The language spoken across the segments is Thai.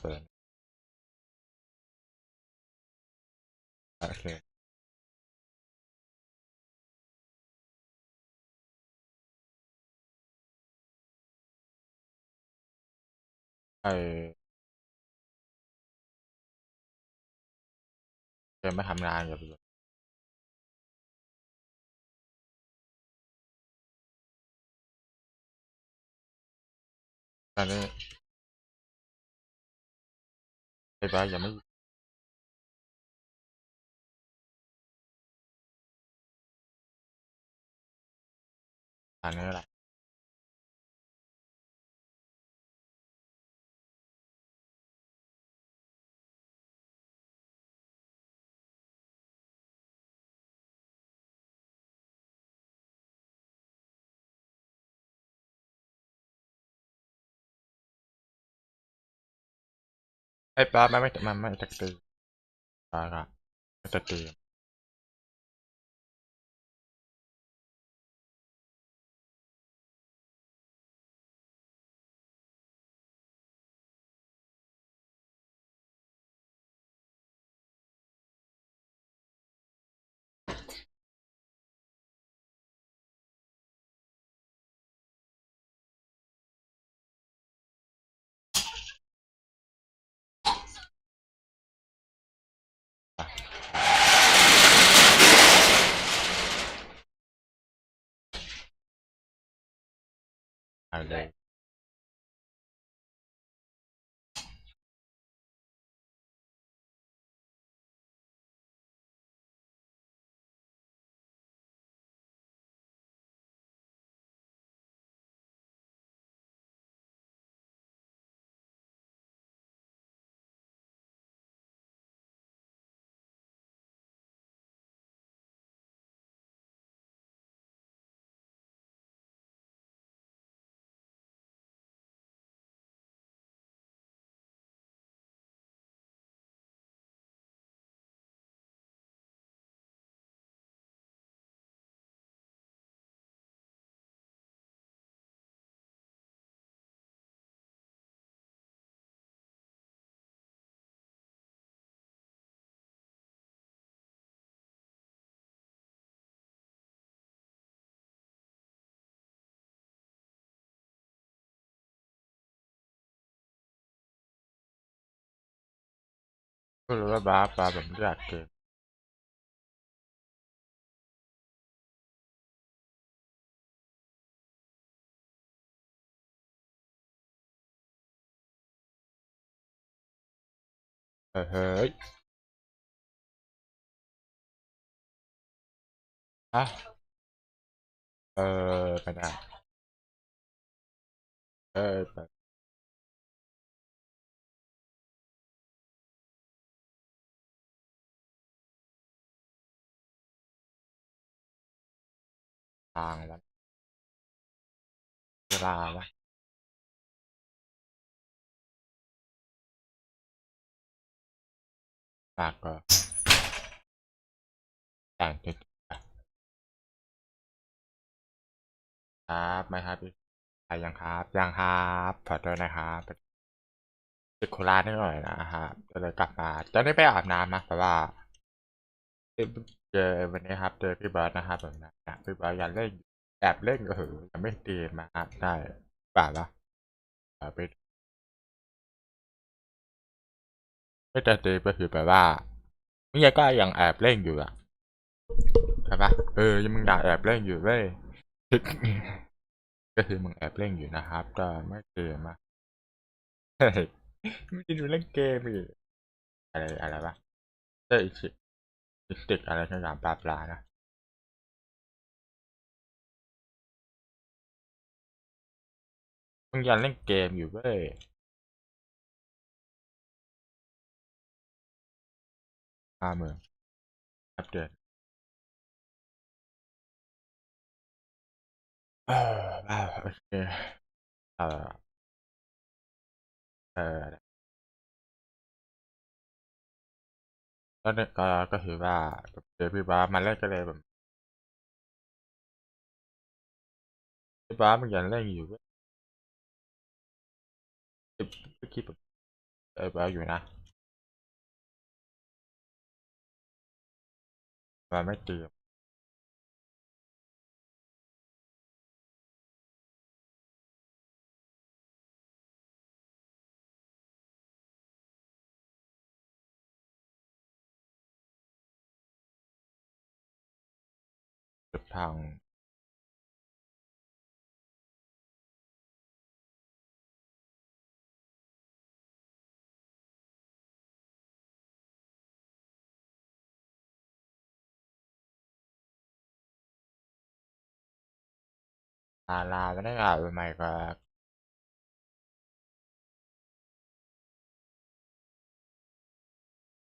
เปิด โอเคไม่ทำงานอย่เลยตอนนี้ไอ้บ้ายังไม่อันนี้แหละ ไอ้ปลาไม่ไม่มันไม่ตะกือบ้าครับไม่ตะกือเอาเลยก็รู้ว่าบ้าบ้าแบบไม่อยากเกิน อ อเฮ้ยฮะเออไปได้เออไป ทางแล้วเวลาแล้วปากก็แต่งติดครับไหมครับพี่ยังครับ ยังครับขอโทษนะครับติดโคราชนิดหน่อยนะครับก็เลยกลับมาจะได้ไปอาบน้ำนะแต่ว่า เจอวันนี้ครับเจอพี่บอสนะครับผมนะพี่บอสอยากเล่นแอบเล่นก็ถือยังไม่ตีมาครับได้ป่าวะเออไปไม่แต่ตีก็คือแปลว่ามึงยังก็ยังแอบเล่นอยู่อะใช่ปะเออยังมึงอยากแอบเล่นอยู่เว้ยก็คือมึงแอบเล่นอยู่นะครับ ก็ไม่เกมอะเฮ้ยไม่ได้ดูเล่นเกมอีกอะไรอะไรวะเจ้าอีก สิติกอะไรทั้งอย่างปลาปลานะมึงยังเล่นเกมอยู่เว้ยห้าหมื่นอัปเดตเออโอเคเออเออ ก็เนี่ยก็ก็คือว่าเจอพี่บ้ามาแล่นก็เลยแบบพี่บ้ามันยังเล่นอยู่เว้ยก็คิดแบบเออบ้าอยู่นะบ้าไม่เตรียม ทางลาลาไม่ได้อ่านใหม่ก็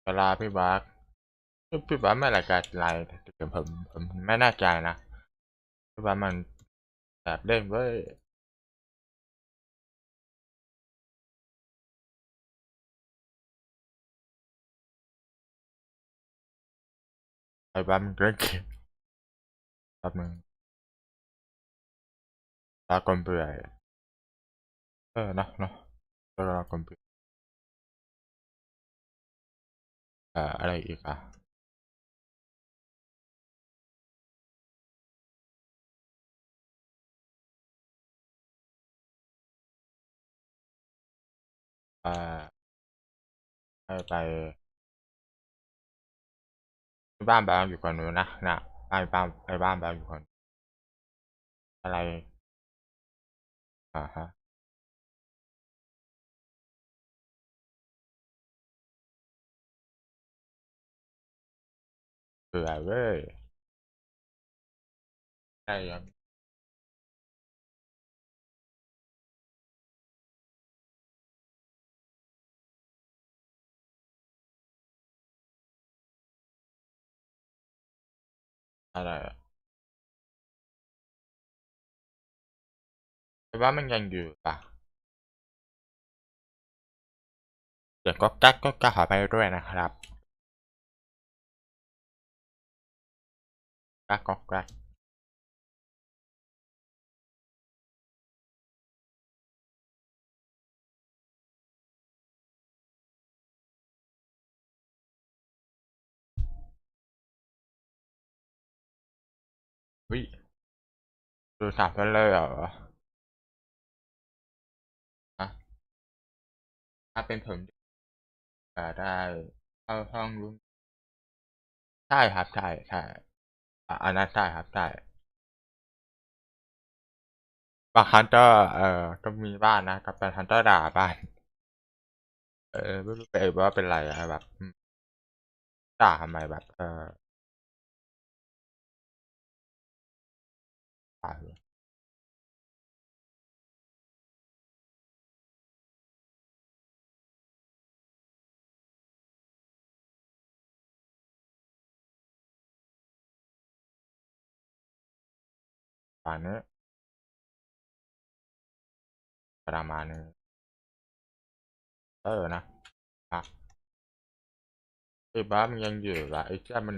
เวลาพี่บ้าส พี่บ้าสไม่รายการไลน์แต่ผมผมไม่แน่ใจนะพี่บ้ามันแบบเล่นเว้ยไอ้บ้ามันเล่นเกมแป๊บนึงลากลเบื่อยเออเนอะเนอะลากลเบื่อยเอ่ออะไรอีกอะ อ่อให้ไปบ้านแบ้านอยู่ก่อนนู้นนะนะบ้บ้านไอ้บ้านแบ้านอยู่ก่อนอะไรอ่าฮะเบื่อเว้ยได้ยัง อะไรอะว่ามันยังอยู่ปะเดี๋ยวก็กักก็กักขอไปด้วยนะครับกักก็กัก วิดูสามคนเลยเหรอฮะถ้าเป็นผมจะได้เข้าห้องรุ่นใช่ครับใช่ใช่อันนั้นใช่ครับใช่บางครั้งก็เออก็มีบ้านนะกับเป็นฮันเตอร์ด่าบ้าน เออไม่รู้ไปว่าเป็นไรอะแบบด่าทำไมแบบ เออ ด่าเลยป่านนี้ประมาณนึงเออนะอะไอ้บ้ามันยังอยู่ละไอ้เจ้ามัน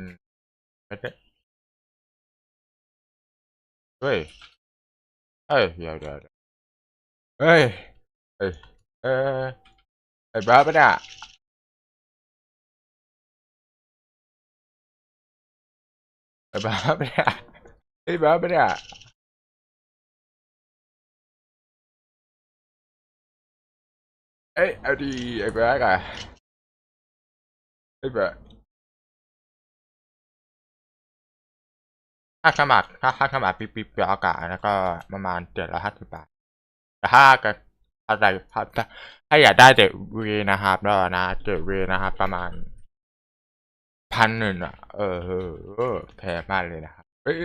ไม่ได้ เฮ้ยเอ้ยเดี๋ยวเดี๋ยวเดี๋ยวเฮ้ยเอ้ ยเออไอ้บ้าปะเนี่ยไอ้าปะเนี่ยไอ้าปะเนี่ยเอ้ยเอาดีไอ้บ้าอะไอ้บ้าค่าขมัค่าค่าขมักปีปีปีอากาศแล้วก็ประมาณเจ็ดร้อยห้าสิบบาทแต่ถ้ากิดอะไรถ้าถ้าอยากได้เจ็ดเวนะครับแล้วนะเจ็ดเวนะครับ ประมาณพันหนึ่งอะ เออเออแพงมากเลยนะครับเอ้ย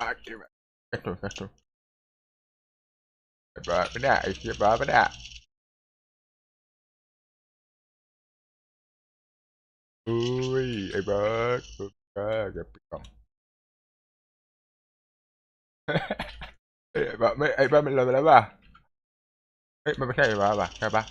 ปากกินแบบกระตุกกระตุกไอ้บ้าไม่ได้ไอ้เชี่ยบ้าไม่ได้อุ้ยไอ้บ้าปุ๊บก็อย่าปิดกล่อง เอ้ยไอ้บ้าไม่ไอ้บ้ามันเลยไปแล้วป่ะเอ้ยมันไม่ใช่ไอ้บ้าป่ะใช่ป่ะ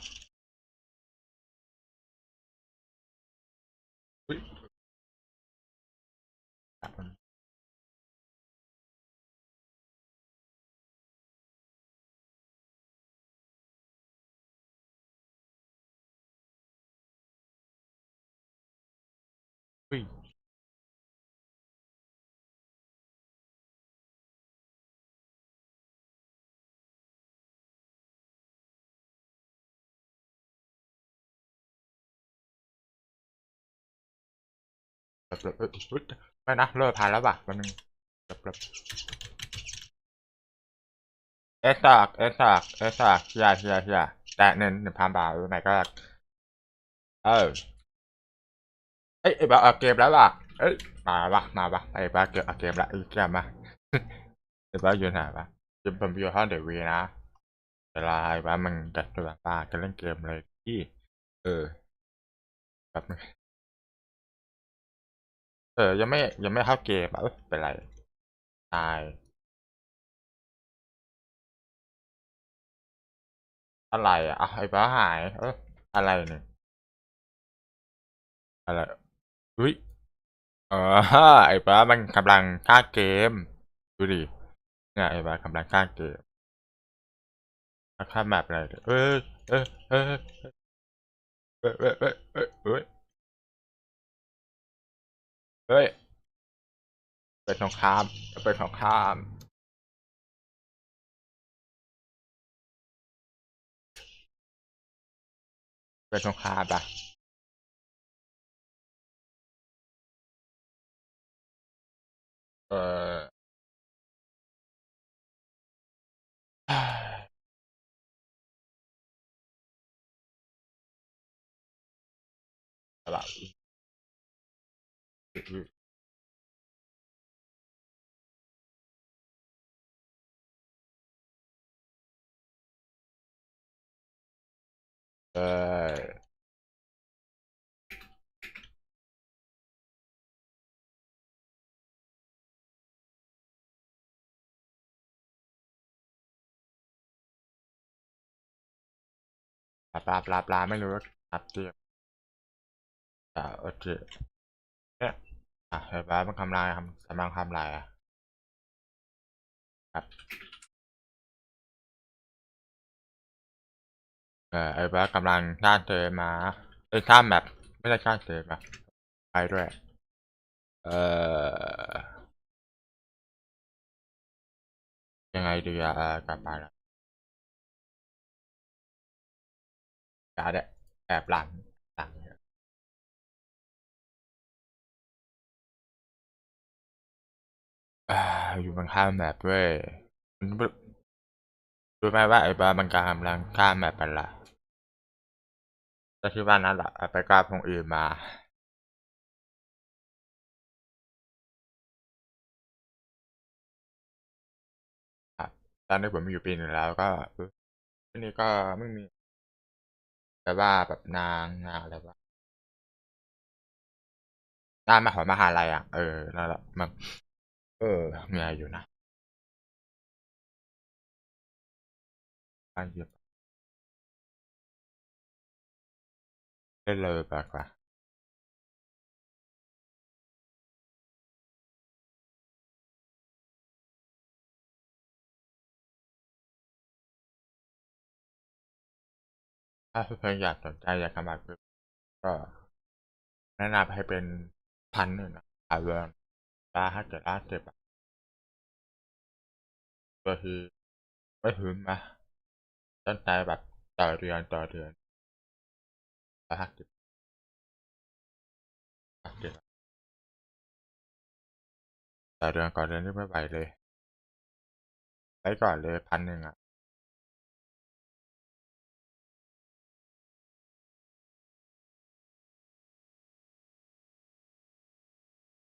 ไม่นะเลิกผ่านแล้วป่ะแป๊บนึงแบบเอสซักเอสซักเอสซักเฮียเฮียเฮียแต่เน้นหนึ่งพันบาทหรือไหนก็ เออเอ้ยไอบ้าเอาเกมแล้วป่ะเอ้ยมาป่ะมาป่ะไอ้บ้าเกมเอาเกมละไอ้เกมมาไอ้บ้าอยู่ไหนป่ะเกมผมอยู่ห้องเดวีนะเวลาไอ้บ้ามันจัดตัวป้าจะเล่นเกมเลยที่ เออแบบนึง เออ ยังไม่ยังไม่เข้าเกมอะเอ้ยเป็นไร ตาย อะไรอะอะไอ้บ้าหาย เอออะไรเนี่ย อะไรอุ้ยเออไอ้บ้ามันกำลังฆ่าเกม ดูดิ เนี่ยไอ้บ้ากำลังฆ่าเกมฆ่าแมปอะไรเนี่ยเออเออเออเออเออเออเออ เฮ้ย เป็นสงครามเป็นสงครามเป็นสงครามปะเอออะ mittel äh. bla bla bla ไม่รู้ครับเดียวอ่าโอเค อะเห็นปะมันทำลายทำกำลังทำลายอะครับเออไอ้บ้ากำลังสร้างเจอมาไอ้ยสร้างแบบไม่ได้สร้างเจอมาไปด้วย เออยังไงดีอะเออกลับมาแล้วการ์ดอะแอบหลัง อยู่บนข้ามแบบเว้ยรู้ไหมว่าไอ้บ้ามันกำลังข้ามแบบไปละก็คิดว่านั่นแหละเอาไปกราบของอื่นมาตอนนี้ผมอยู่ปีหนึ่งแล้วก็ที่นี่ก็ไม่มีแบบว่าแบบนางนางอะไรวะนางมาหอมหาลัยอะ เออนั่นแหละมัน เออมีอะไรอยู่นะบ้านเยอะได้เลยแบบว่าถ้าเพื่อนๆอยากสนใจอยากทำแบบก็แนะนำให้เป็นพันหนึ่งนะอาเรื่อง ถ้าถ้าเกิดล่าเจ็บก็คือไม่พึมนะตั้งใจแบบต่อเดือนต่อเดือนล้วถ้าเกิดถ้าต่อเดือนก่อนเดือนนี่ไม่ไหวเลยไปก่อนเลยพันหนึ่งอะ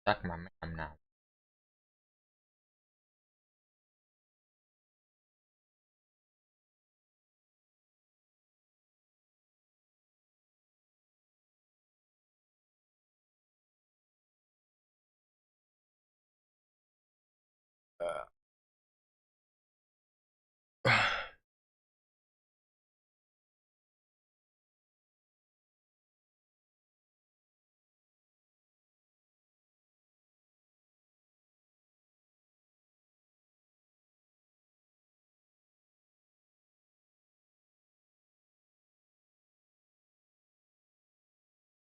takmam